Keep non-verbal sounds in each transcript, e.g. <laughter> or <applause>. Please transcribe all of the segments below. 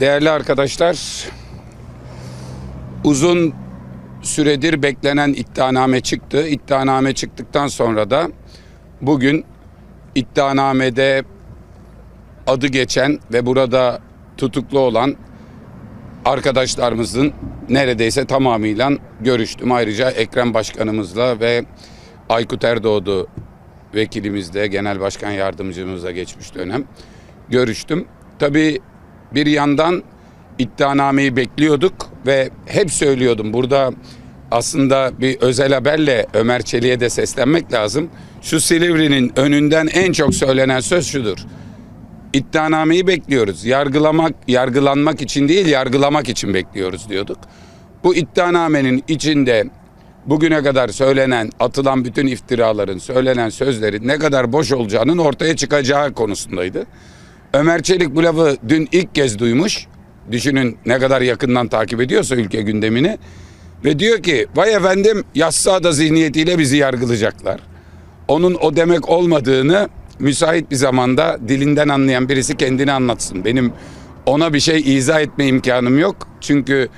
Değerli arkadaşlar, uzun süredir beklenen iddianame çıktı. İddianame çıktıktan sonra da bugün iddianamede adı geçen ve burada tutuklu olan arkadaşlarımızın neredeyse tamamıyla görüştüm. Ayrıca Ekrem Başkanımızla ve Aykut Erdoğdu vekilimizle, genel başkan yardımcımızla geçmiş dönem görüştüm. Tabii bir yandan iddianameyi bekliyorduk ve hep söylüyordum burada aslında bir özel haberle Ömer Çelik'e de seslenmek lazım. Şu Silivri'nin önünden en çok söylenen söz şudur. İddianameyi bekliyoruz. Yargılamak, yargılanmak için değil, yargılamak için bekliyoruz diyorduk. Bu iddianamenin içinde bugüne kadar söylenen, atılan bütün iftiraların, söylenen sözlerin ne kadar boş olacağının ortaya çıkacağı konusundaydı. Ömer Çelik bu lafı dün ilk kez duymuş. Düşünün ne kadar yakından takip ediyorsa ülke gündemini. Ve diyor ki vay efendim yassıada zihniyetiyle bizi yargılayacaklar. Onun o demek olmadığını müsait bir zamanda dilinden anlayan birisi kendini anlatsın. Benim ona bir şey izah etme imkanım yok. Çünkü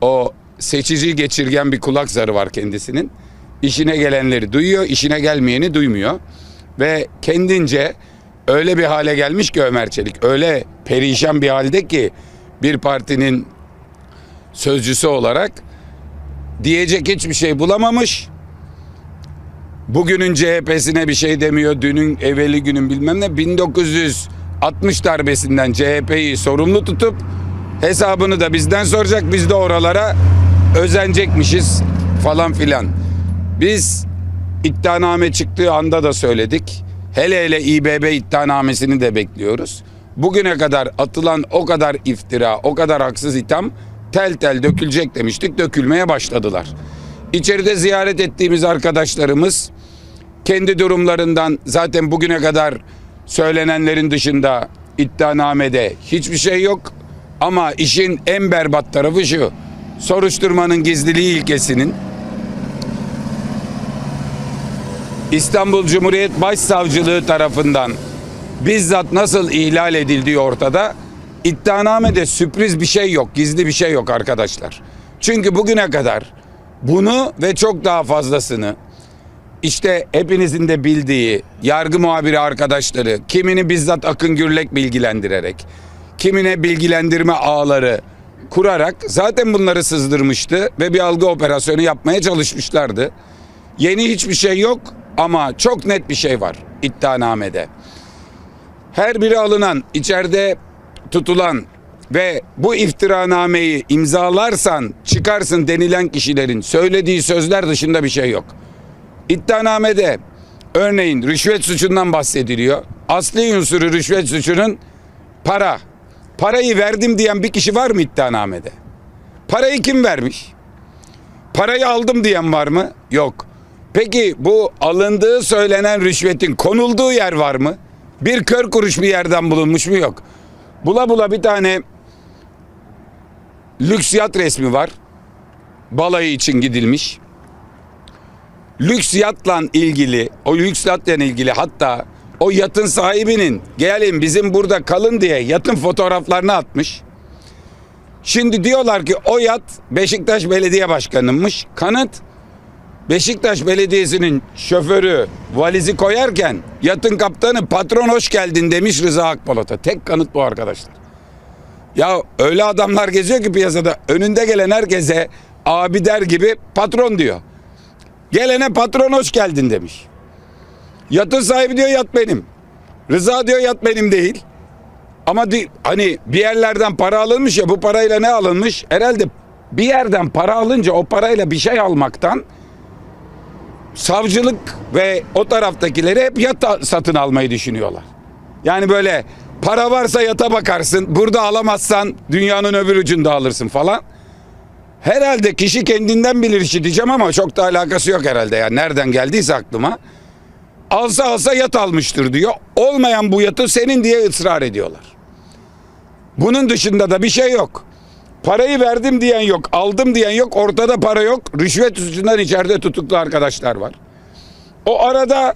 o seçici geçirgen bir kulak zarı var kendisinin. İşine gelenleri duyuyor, işine gelmeyeni duymuyor. Ve kendince öyle bir hale gelmiş ki Ömer Çelik, öyle perişan bir halde ki bir partinin sözcüsü olarak diyecek hiçbir şey bulamamış. Bugünün CHP'sine bir şey demiyor. Dünün evveli günün bilmem ne 1960 darbesinden CHP'yi sorumlu tutup hesabını da bizden soracak. Biz de oralara özenecekmişiz falan filan. Biz iddianame çıktığı anda da söyledik. Hele hele İBB iddianamesini de bekliyoruz. Bugüne kadar atılan o kadar iftira, o kadar haksız itham tel tel dökülecek demiştik. Dökülmeye başladılar. İçeride ziyaret ettiğimiz arkadaşlarımız kendi durumlarından zaten bugüne kadar söylenenlerin dışında iddianamede hiçbir şey yok. Ama işin en berbat tarafı şu. Soruşturmanın gizliliği ilkesinin İstanbul Cumhuriyet Başsavcılığı tarafından bizzat nasıl ihlal edildiği ortada. İddianamede sürpriz bir şey yok, gizli bir şey yok arkadaşlar. Çünkü bugüne kadar bunu ve çok daha fazlasını işte hepinizin de bildiği yargı muhabiri arkadaşları, kimini bizzat Akın Gürlek bilgilendirerek, kimine bilgilendirme ağları kurarak zaten bunları sızdırmıştı ve bir algı operasyonu yapmaya çalışmışlardı. Yeni hiçbir şey yok ama çok net bir şey var iddianamede. Her biri alınan, içeride tutulan ve bu iftiranameyi imzalarsan çıkarsın denilen kişilerin söylediği sözler dışında bir şey yok. İddianamede örneğin rüşvet suçundan bahsediliyor. Asli unsuru rüşvet suçunun para. Parayı verdim diyen bir kişi var mı iddianamede? Parayı kim vermiş? Parayı aldım diyen var mı? Yok. Peki bu alındığı söylenen rüşvetin konulduğu yer var mı? Bir kör kuruş bir yerden bulunmuş mu? Yok. Bula bula bir tane lüks yat resmi var. Balayı için gidilmiş. Lüks yatla ilgili, o lüks yatla ilgili hatta o yatın sahibinin gelin bizim burada kalın diye yatın fotoğraflarını atmış. Şimdi diyorlar ki o yat Beşiktaş Belediye Başkanı'nmış. Kanıt Beşiktaş Belediyesi'nin şoförü valizi koyarken yatın kaptanı patron hoş geldin demiş Rıza Akpolat'a. Tek kanıt bu arkadaşlar. Ya öyle adamlar geziyor ki piyasada önünde gelen herkese abi der gibi patron diyor. Gelene patron hoş geldin demiş. Yatın sahibi diyor yat benim. Rıza diyor yat benim değil. Ama di- hani bir yerlerden para alınmış ya bu parayla ne alınmış? Herhalde bir yerden para alınca o parayla bir şey almaktan savcılık ve o taraftakileri hep yat satın almayı düşünüyorlar. Yani böyle para varsa yata bakarsın. Burada alamazsan dünyanın öbür ucunda alırsın falan. Herhalde kişi kendinden bilir işi diyeceğim ama çok da alakası yok herhalde. Yani nereden geldiyse aklıma. Alsa alsa yat almıştır diyor. Olmayan bu yatı senin diye ısrar ediyorlar. Bunun dışında da bir şey yok. Parayı verdim diyen yok, aldım diyen yok, ortada para yok. Rüşvet suçundan içeride tutuklu arkadaşlar var. O arada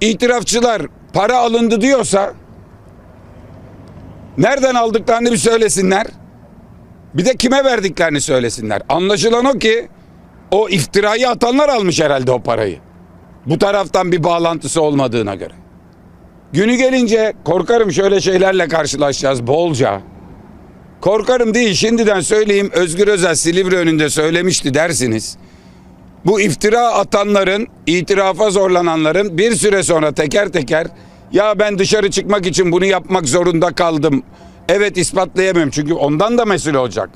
itirafçılar para alındı diyorsa nereden aldıklarını bir söylesinler. Bir de kime verdiklerini söylesinler. Anlaşılan o ki o iftirayı atanlar almış herhalde o parayı. Bu taraftan bir bağlantısı olmadığına göre. Günü gelince korkarım şöyle şeylerle karşılaşacağız bolca. Korkarım değil şimdiden söyleyeyim Özgür Özel Silivri önünde söylemişti dersiniz. Bu iftira atanların, itirafa zorlananların bir süre sonra teker teker ya ben dışarı çıkmak için bunu yapmak zorunda kaldım. Evet ispatlayamıyorum çünkü ondan da mesul olacak.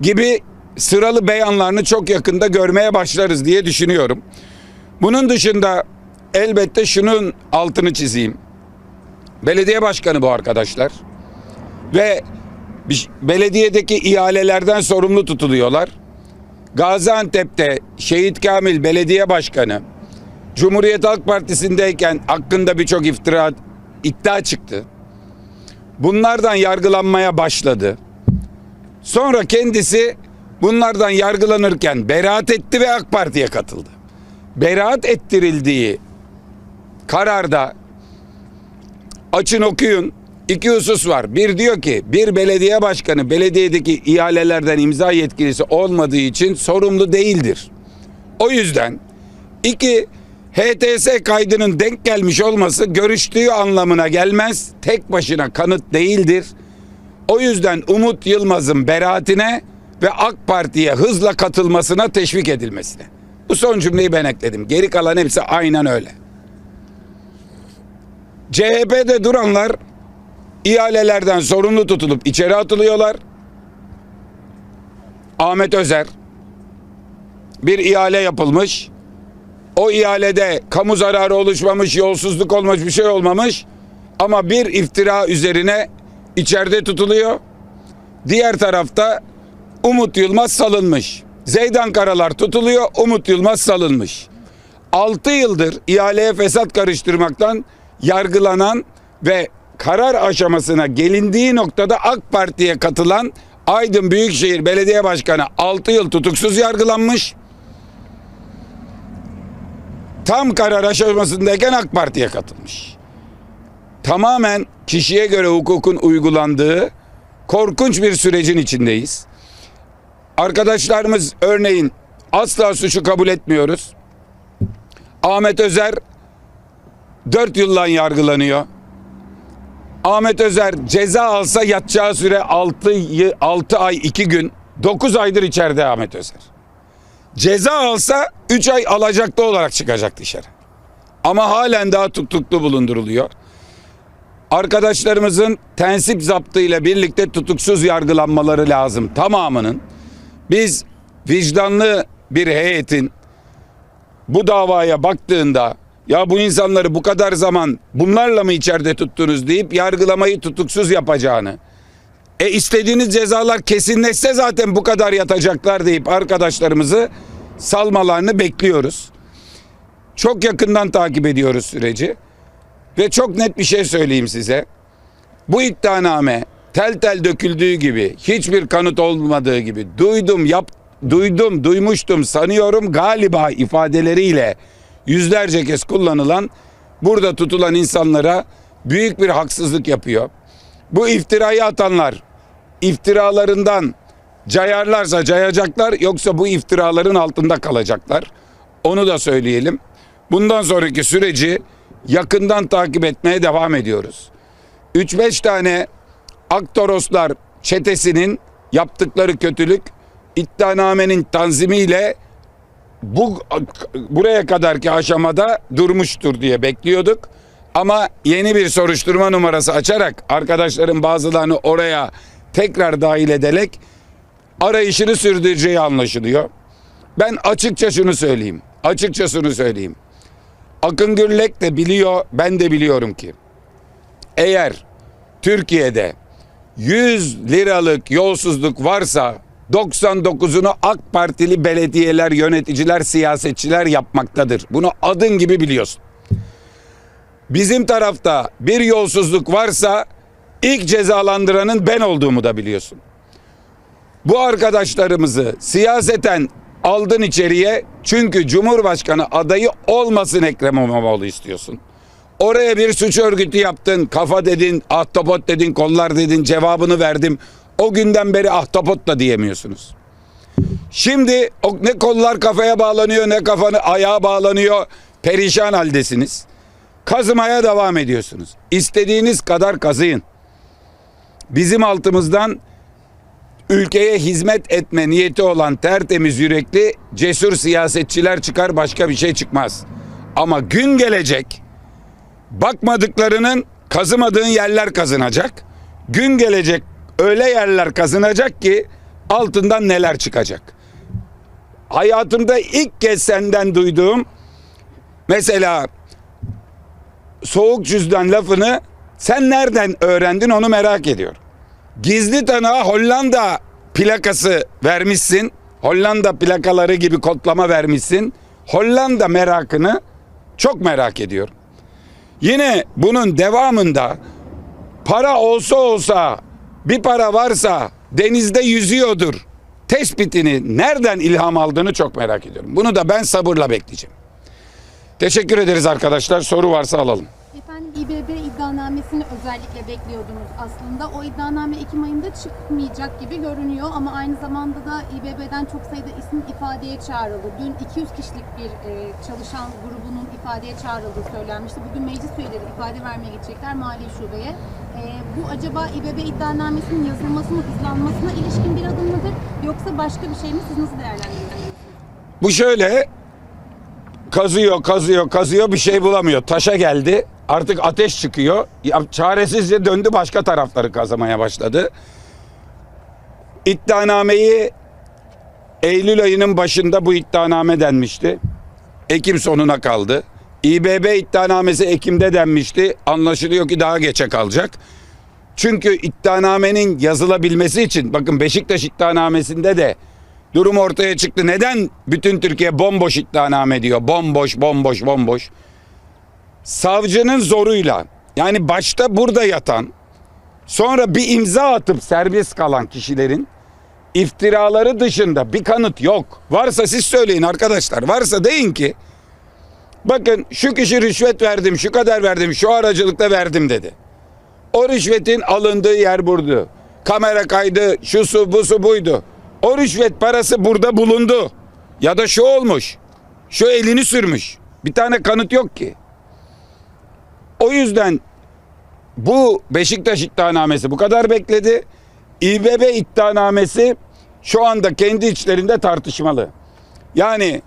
Gibi sıralı beyanlarını çok yakında görmeye başlarız diye düşünüyorum. Bunun dışında elbette şunun altını çizeyim. Belediye başkanı bu arkadaşlar. Ve belediyedeki ihalelerden sorumlu tutuluyorlar. Gaziantep'te Şehit Kamil Belediye Başkanı Cumhuriyet Halk Partisi'ndeyken hakkında birçok iftira iddia çıktı. Bunlardan yargılanmaya başladı. Sonra kendisi bunlardan yargılanırken beraat etti ve AK Parti'ye katıldı. Beraat ettirildiği kararda açın okuyun iki husus var. Bir diyor ki bir belediye başkanı belediyedeki ihalelerden imza yetkilisi olmadığı için sorumlu değildir. O yüzden iki HTS kaydının denk gelmiş olması görüştüğü anlamına gelmez. Tek başına kanıt değildir. O yüzden Umut Yılmaz'ın beraatine ve AK Parti'ye hızla katılmasına teşvik edilmesine. Bu son cümleyi ben ekledim. Geri kalan hepsi aynen öyle. CHP'de duranlar ihalelerden sorumlu tutulup içeri atılıyorlar. Ahmet Özer bir ihale yapılmış. O ihalede kamu zararı oluşmamış, yolsuzluk olmuş bir şey olmamış. Ama bir iftira üzerine içeride tutuluyor. Diğer tarafta Umut Yılmaz salınmış. Zeydan Karalar tutuluyor, Umut Yılmaz salınmış. 6 yıldır ihaleye fesat karıştırmaktan yargılanan ve karar aşamasına gelindiği noktada AK Parti'ye katılan Aydın Büyükşehir Belediye Başkanı 6 yıl tutuksuz yargılanmış. Tam karar aşamasındayken AK Parti'ye katılmış. Tamamen kişiye göre hukukun uygulandığı korkunç bir sürecin içindeyiz. Arkadaşlarımız örneğin asla suçu kabul etmiyoruz. Ahmet Özer 4 yılla yargılanıyor. Ahmet Özer ceza alsa yatacağı süre 6, 6 ay 2 gün. 9 aydır içeride Ahmet Özer. Ceza alsa 3 ay alacaklı olarak çıkacak dışarı. Ama halen daha tutuklu bulunduruluyor. Arkadaşlarımızın tensip zaptıyla birlikte tutuksuz yargılanmaları lazım tamamının. Biz vicdanlı bir heyetin bu davaya baktığında ya bu insanları bu kadar zaman bunlarla mı içeride tuttunuz deyip yargılamayı tutuksuz yapacağını e istediğiniz cezalar kesinleşse zaten bu kadar yatacaklar deyip arkadaşlarımızı salmalarını bekliyoruz. Çok yakından takip ediyoruz süreci. Ve çok net bir şey söyleyeyim size. Bu iddianame tel tel döküldüğü gibi hiçbir kanıt olmadığı gibi duydum yap duydum duymuştum sanıyorum galiba ifadeleriyle yüzlerce kez kullanılan burada tutulan insanlara büyük bir haksızlık yapıyor. Bu iftirayı atanlar iftiralarından cayarlarsa cayacaklar yoksa bu iftiraların altında kalacaklar. Onu da söyleyelim. Bundan sonraki süreci yakından takip etmeye devam ediyoruz. 3-5 tane Aktoroslar çetesinin yaptıkları kötülük iddianamenin tanzimiyle bu buraya kadarki aşamada durmuştur diye bekliyorduk. Ama yeni bir soruşturma numarası açarak arkadaşların bazılarını oraya tekrar dahil ederek arayışını sürdüreceği anlaşılıyor. Ben açıkça şunu söyleyeyim. Açıkça şunu söyleyeyim. Akın Gürlek de biliyor, ben de biliyorum ki. Eğer Türkiye'de 100 liralık yolsuzluk varsa 99'unu AK Partili belediyeler, yöneticiler, siyasetçiler yapmaktadır. Bunu adın gibi biliyorsun. Bizim tarafta bir yolsuzluk varsa ilk cezalandıranın ben olduğumu da biliyorsun. Bu arkadaşlarımızı siyaseten aldın içeriye çünkü Cumhurbaşkanı adayı olmasın Ekrem İmamoğlu istiyorsun. Oraya bir suç örgütü yaptın, kafa dedin, ahtapot dedin, kollar dedin, cevabını verdim. O günden beri ahtapot da diyemiyorsunuz. Şimdi ne kollar kafaya bağlanıyor ne kafanı ayağa bağlanıyor. Perişan haldesiniz. Kazımaya devam ediyorsunuz. İstediğiniz kadar kazıyın. Bizim altımızdan ülkeye hizmet etme niyeti olan tertemiz yürekli cesur siyasetçiler çıkar başka bir şey çıkmaz. Ama gün gelecek bakmadıklarının kazımadığın yerler kazınacak. Gün gelecek öyle yerler kazınacak ki altından neler çıkacak. Hayatımda ilk kez senden duyduğum mesela soğuk cüzdan lafını sen nereden öğrendin onu merak ediyorum. Gizli tanığa Hollanda plakası vermişsin. Hollanda plakaları gibi kodlama vermişsin. Hollanda merakını çok merak ediyorum. Yine bunun devamında para olsa olsa bir para varsa denizde yüzüyordur tespitini nereden ilham aldığını çok merak ediyorum. Bunu da ben sabırla bekleyeceğim. Teşekkür ederiz arkadaşlar. Soru varsa alalım. Efendim İBB iddianamesini özellikle bekliyordunuz aslında. O iddianame Ekim ayında çıkmayacak gibi görünüyor ama aynı zamanda da İBB'den çok sayıda isim ifadeye çağrıldı. Dün 200 kişilik bir e, çalışan grubunun ifadeye çağrıldığı söylenmişti. Bugün meclis üyeleri ifade vermeye gidecekler Mali Şube'ye. E, bu acaba İBB iddianamesinin yazılmasına, hızlanmasına ilişkin bir adım mıdır? Yoksa başka bir şey mi? Siz nasıl değerlendiriyorsunuz? Bu şöyle kazıyor kazıyor kazıyor bir şey bulamıyor. Taşa geldi artık ateş çıkıyor. Ya, çaresizce döndü başka tarafları kazamaya başladı. İddianameyi Eylül ayının başında bu iddianame denmişti. Ekim sonuna kaldı. İBB iddianamesi Ekim'de denmişti. Anlaşılıyor ki daha geçe kalacak. Çünkü iddianamenin yazılabilmesi için bakın Beşiktaş iddianamesinde de durum ortaya çıktı. Neden bütün Türkiye bomboş iddianame diyor? Bomboş, bomboş, bomboş. Savcının zoruyla yani başta burada yatan sonra bir imza atıp serbest kalan kişilerin iftiraları dışında bir kanıt yok. Varsa siz söyleyin arkadaşlar. Varsa deyin ki bakın şu kişi rüşvet verdim, şu kadar verdim, şu aracılıkta verdim dedi. O rüşvetin alındığı yer burdu. Kamera kaydı, şu su, bu su buydu. O rüşvet parası burada bulundu. Ya da şu olmuş. Şu elini sürmüş. Bir tane kanıt yok ki. O yüzden bu Beşiktaş iddianamesi bu kadar bekledi. İBB iddianamesi şu anda kendi içlerinde tartışmalı. Yani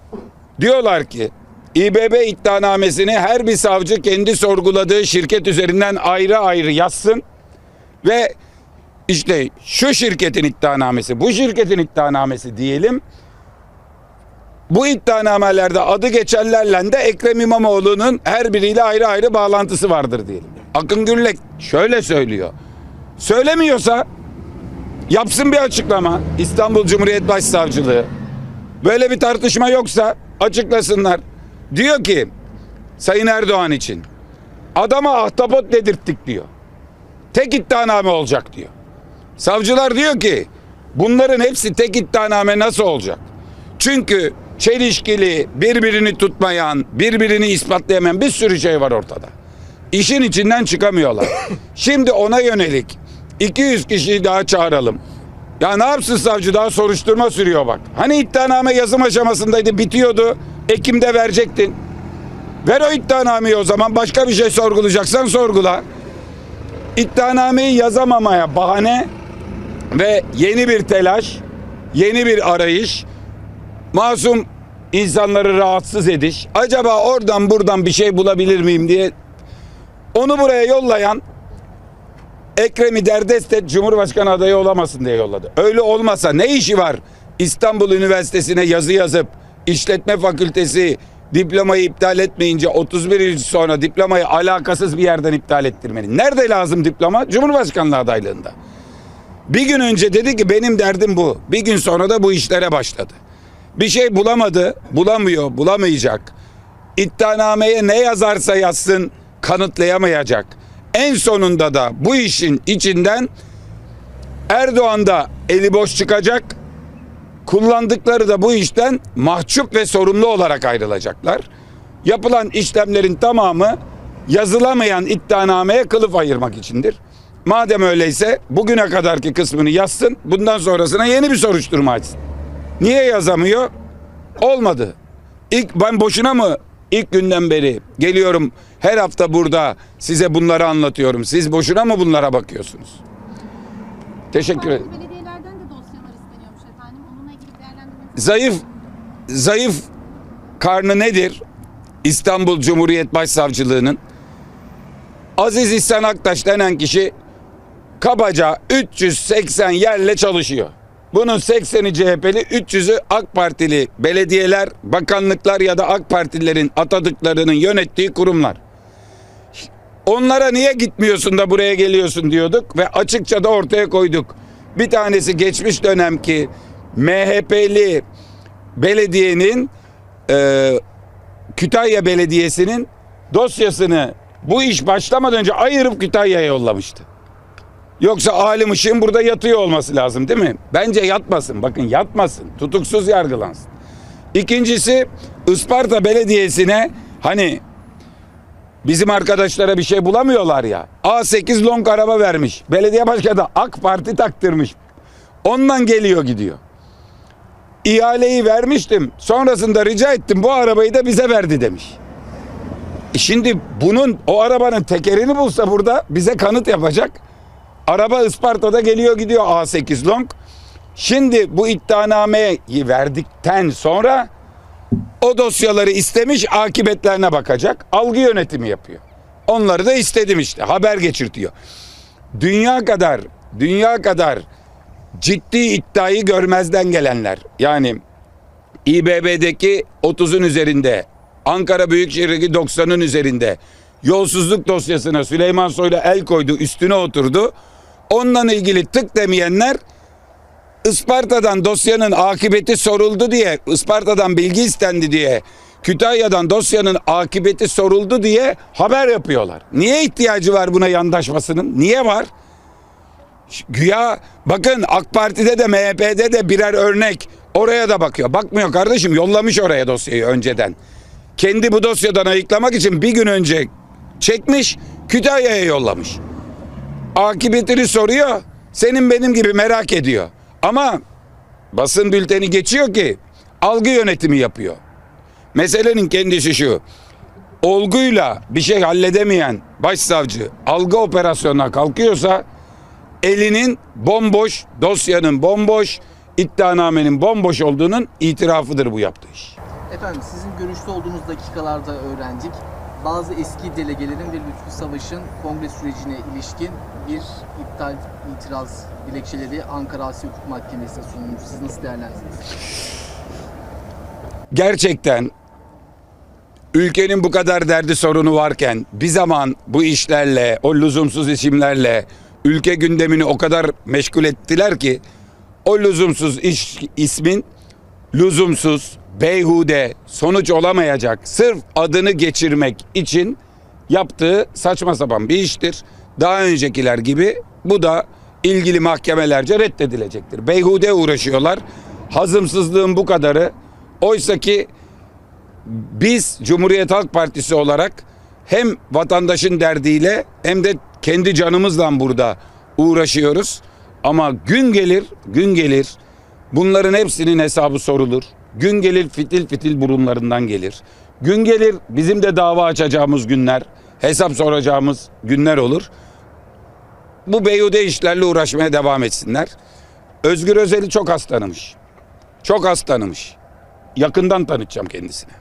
diyorlar ki İBB iddianamesini her bir savcı kendi sorguladığı şirket üzerinden ayrı ayrı yazsın ve işte şu şirketin iddianamesi, bu şirketin iddianamesi diyelim. Bu iddianamelerde adı geçenlerle de Ekrem İmamoğlu'nun her biriyle ayrı ayrı bağlantısı vardır diyelim. Akın Gürlek şöyle söylüyor. Söylemiyorsa yapsın bir açıklama İstanbul Cumhuriyet Başsavcılığı. Böyle bir tartışma yoksa açıklasınlar. Diyor ki Sayın Erdoğan için adama ahtapot dedirttik diyor. Tek iddianame olacak diyor. Savcılar diyor ki bunların hepsi tek iddianame nasıl olacak? Çünkü çelişkili, birbirini tutmayan, birbirini ispatlayamayan bir sürü şey var ortada. İşin içinden çıkamıyorlar. <coughs> Şimdi ona yönelik 200 kişiyi daha çağıralım. Ya ne yapsın savcı daha soruşturma sürüyor bak. Hani iddianame yazım aşamasındaydı bitiyordu. Ekim'de verecektin. Ver o iddianameyi o zaman başka bir şey sorgulayacaksan sorgula. İddianameyi yazamamaya bahane ve yeni bir telaş, yeni bir arayış, masum insanları rahatsız ediş. Acaba oradan buradan bir şey bulabilir miyim diye onu buraya yollayan Ekrem'i derdest et Cumhurbaşkanı adayı olamasın diye yolladı. Öyle olmasa ne işi var İstanbul Üniversitesi'ne yazı yazıp işletme fakültesi diplomayı iptal etmeyince 31 yıl sonra diplomayı alakasız bir yerden iptal ettirmenin. Nerede lazım diploma? Cumhurbaşkanlığı adaylığında. Bir gün önce dedi ki benim derdim bu. Bir gün sonra da bu işlere başladı. Bir şey bulamadı, bulamıyor, bulamayacak. İddianameye ne yazarsa yazsın kanıtlayamayacak. En sonunda da bu işin içinden Erdoğan da eli boş çıkacak. Kullandıkları da bu işten mahcup ve sorumlu olarak ayrılacaklar. Yapılan işlemlerin tamamı yazılamayan iddianameye kılıf ayırmak içindir. Madem öyleyse bugüne kadarki kısmını yazsın. Bundan sonrasına yeni bir soruşturma açsın. Niye yazamıyor? Olmadı. İlk ben boşuna mı ilk günden beri geliyorum her hafta burada size bunları anlatıyorum. Siz boşuna mı bunlara bakıyorsunuz? Teşekkür ederim. Belediyelerden de dosyalar isteniyormuş efendim. Onunla ilgili değerlendirmeniz Zayıf zayıf karnı nedir? İstanbul Cumhuriyet Başsavcılığı'nın Aziz İhsan Aktaş denen kişi kabaca 380 yerle çalışıyor. Bunun 80'i CHP'li, 300'ü AK Partili belediyeler, bakanlıklar ya da AK Partililerin atadıklarının yönettiği kurumlar. Onlara niye gitmiyorsun da buraya geliyorsun diyorduk ve açıkça da ortaya koyduk. Bir tanesi geçmiş dönemki MHP'li belediyenin e, Kütahya Belediyesi'nin dosyasını bu iş başlamadan önce ayırıp Kütahya'ya yollamıştı. Yoksa alim ışığın burada yatıyor olması lazım değil mi? Bence yatmasın. Bakın yatmasın. Tutuksuz yargılansın. İkincisi Isparta Belediyesi'ne hani bizim arkadaşlara bir şey bulamıyorlar ya. A8 long araba vermiş. Belediye başkanı da AK Parti taktırmış. Ondan geliyor gidiyor. İhaleyi vermiştim. Sonrasında rica ettim bu arabayı da bize verdi demiş. E Şimdi bunun o arabanın tekerini bulsa burada bize kanıt yapacak. Araba Isparta'da geliyor gidiyor A8 long. Şimdi bu iddianameyi verdikten sonra o dosyaları istemiş akıbetlerine bakacak. Algı yönetimi yapıyor. Onları da istedim işte haber geçirtiyor. Dünya kadar dünya kadar ciddi iddiayı görmezden gelenler. Yani İBB'deki 30'un üzerinde, Ankara Büyükşehir'deki 90'ın üzerinde yolsuzluk dosyasına Süleyman Soylu el koydu, üstüne oturdu. Onunla ilgili tık demeyenler Isparta'dan dosyanın akıbeti soruldu diye, Isparta'dan bilgi istendi diye, Kütahya'dan dosyanın akıbeti soruldu diye haber yapıyorlar. Niye ihtiyacı var buna yandaşmasının? Niye var? Güya bakın AK Parti'de de MHP'de de birer örnek oraya da bakıyor. Bakmıyor kardeşim yollamış oraya dosyayı önceden. Kendi bu dosyadan ayıklamak için bir gün önce çekmiş Kütahya'ya yollamış. Akıbetini soruyor. Senin benim gibi merak ediyor. Ama basın bülteni geçiyor ki algı yönetimi yapıyor. Meselenin kendisi şu. Olguyla bir şey halledemeyen başsavcı algı operasyonuna kalkıyorsa elinin bomboş, dosyanın bomboş, iddianamenin bomboş olduğunun itirafıdır bu yaptığı iş. Efendim sizin görüşte olduğunuz dakikalarda öğrendik. Bazı eski delegelerin ve Lütfü Savaş'ın kongre sürecine ilişkin bir iptal itiraz dilekçeleri Ankara Asya Hukuk Mahkemesi'ne sunulmuş. Siz nasıl değerlendiriyorsunuz? Gerçekten ülkenin bu kadar derdi sorunu varken bir zaman bu işlerle, o lüzumsuz isimlerle ülke gündemini o kadar meşgul ettiler ki o lüzumsuz iş ismin lüzumsuz, beyhude, sonuç olamayacak sırf adını geçirmek için yaptığı saçma sapan bir iştir. Daha öncekiler gibi bu da ilgili mahkemelerce reddedilecektir. Beyhude uğraşıyorlar. Hazımsızlığın bu kadarı. Oysa ki biz Cumhuriyet Halk Partisi olarak hem vatandaşın derdiyle hem de kendi canımızla burada uğraşıyoruz. Ama gün gelir, gün gelir bunların hepsinin hesabı sorulur. Gün gelir fitil fitil burunlarından gelir. Gün gelir bizim de dava açacağımız günler, hesap soracağımız günler olur. Bu beyhude işlerle uğraşmaya devam etsinler. Özgür Özel'i çok az tanımış. Çok az tanımış. Yakından tanıtacağım kendisine.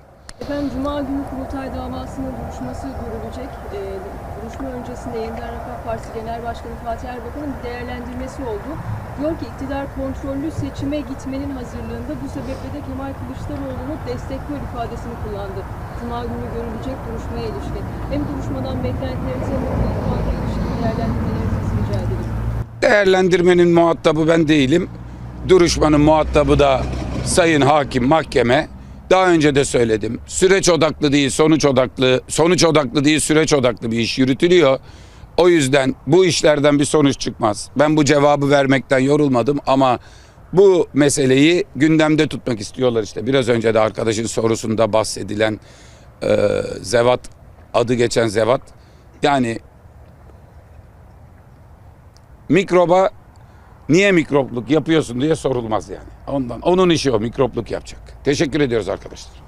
Efendim Cuma günü kurultay davasının duruşması görülecek. Ee, duruşma öncesinde Yeniden Partisi Genel Başkanı Fatih Erbakan'ın değerlendirmesi oldu. Diyor ki iktidar kontrollü seçime gitmenin hazırlığında bu sebeple de Kemal Kılıçdaroğlu'nu destekliyor ifadesini kullandı. Cuma günü görülecek duruşmaya ilişkin. Hem duruşmadan beklentilerinizi hem de ilişkin değerlendirmelerinizi rica edelim. Değerlendirmenin muhatabı ben değilim. Duruşmanın muhatabı da sayın hakim mahkeme. Daha önce de söyledim. Süreç odaklı değil, sonuç odaklı, sonuç odaklı değil, süreç odaklı bir iş yürütülüyor. O yüzden bu işlerden bir sonuç çıkmaz. Ben bu cevabı vermekten yorulmadım ama bu meseleyi gündemde tutmak istiyorlar işte. Biraz önce de arkadaşın sorusunda bahsedilen e, Zevat adı geçen Zevat. Yani mikroba niye mikropluk yapıyorsun diye sorulmaz yani. Ondan onun işi o mikropluk yapacak. Teşekkür ediyoruz arkadaşlar.